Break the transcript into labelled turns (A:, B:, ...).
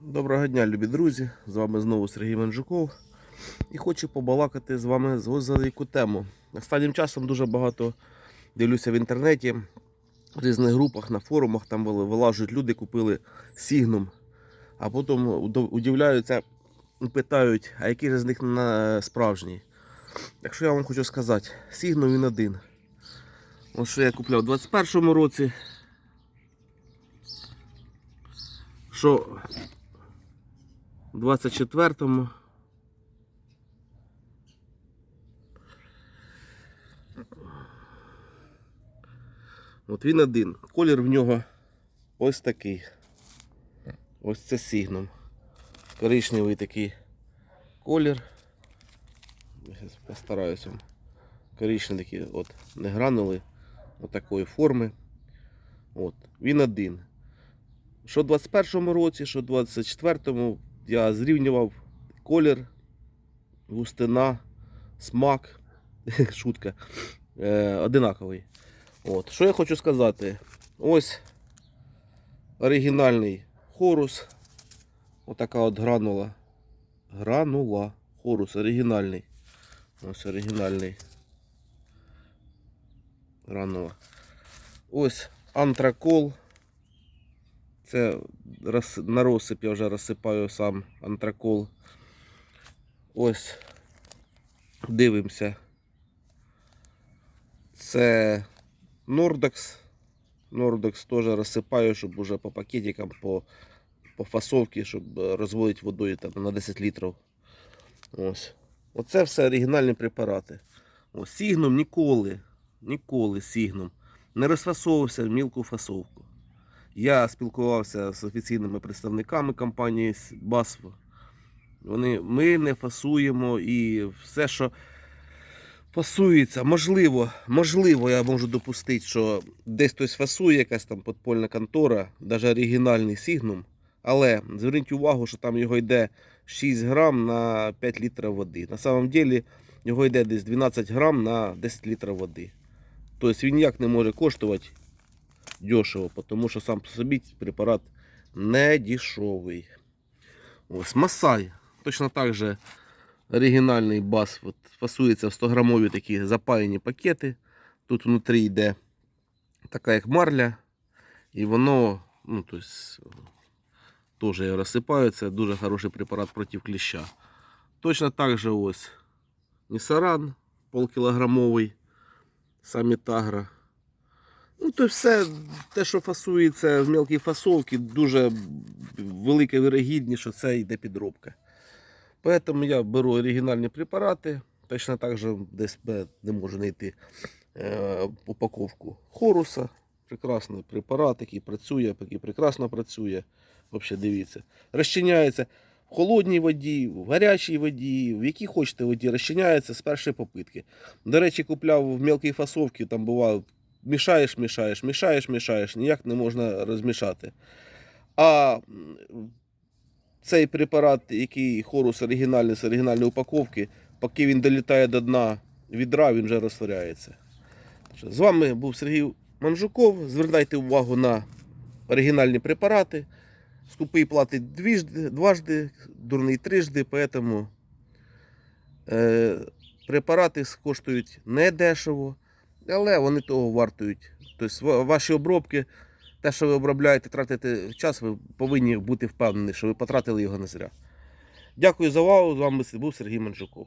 A: Доброго дня, любі друзі! З вами знову Сергій Манжуков. І хочу побалакати з вами за яку тему. Останнім часом дуже багато дивлюся в інтернеті, в різних групах, на форумах там вилажують люди, купили сігнум, а потім удивляються питають, а який же з них на справжній. Що я вам хочу сказати, сігнум він один. Ось що я купляв у 21-му році. Що у 24-му. От він один. Колір в нього ось такий. Ось це сігном. Коричневий такий колір. Я вам. Коричневий такий, от, не гранули. От форми. От, він один. Що в 21-му році, що в 24-му я зрівнював колір, густина, смак, шутка, е, одинаковий. От. Що я хочу сказати? Ось оригінальний хорус. Отака от гранула. Гранула. Хорус оригінальний. Ось оригінальний. Гранула. Ось антракол. Це на розсип я вже розсипаю сам антракол. Ось дивимося. Це Nordex. Nordex теж розсипаю, щоб уже по пакетикам, по, по фасовці, щоб розводити водою там, на 10 літрів. Ось. Оце все оригінальні препарати. Ось, Сігном ніколи, ніколи Сігном не розфасовувався в мілку фасовку. Я спілкувався з офіційними представниками компанії BASF. Вони, ми не фасуємо і все, що фасується, можливо, можливо, я можу допустити, що десь хтось фасує, якась там подпольна контора, навіть оригінальний сігнум. Але зверніть увагу, що там його йде 6 грам на 5 літрів води. На самом деле його йде десь 12 грам на 10 літрів води. Тобто він ніяк не може коштувати дешево, тому що сам по собі препарат не дешевий. Ось Масай. Точно так же оригінальний бас от, фасується в 100 грамові такі запаяні пакети. Тут внутрі йде така як марля, і воно ну, то есть, теж розсипається. Дуже хороший препарат проти кліща. Точно так же ось Нісаран полкілограмовий, самітагра. Ну, то все, те, що фасується в мелкій фасовці, дуже велика вирогідність, що це йде підробка. Тому я беру оригінальні препарати, точно так же десь не можу знайти е, упаковку хоруса. Прекрасний препарат, який працює, який прекрасно працює. Взагалі, дивіться. Розчиняється в холодній воді, в гарячій воді, в якій хочете воді, розчиняється з першої попитки. До речі, купляв в мелкій фасовці, там бувало мішаєш, мішаєш, мішаєш, мішаєш, ніяк не можна розмішати. А цей препарат, який хорус оригінальний з оригінальної упаковки, поки він долітає до дна відра, він вже розтворяється. З вами був Сергій Манжуков. Звертайте увагу на оригінальні препарати. Скупий платить двічди, дважди, дурний трижди, поэтому е, препарати коштують недешево, але вони того вартують. Тобто ваші обробки, те, що ви обробляєте, тратите час, ви повинні бути впевнені, що ви потратили його не зря. Дякую за увагу. З вами був Сергій Манжуков.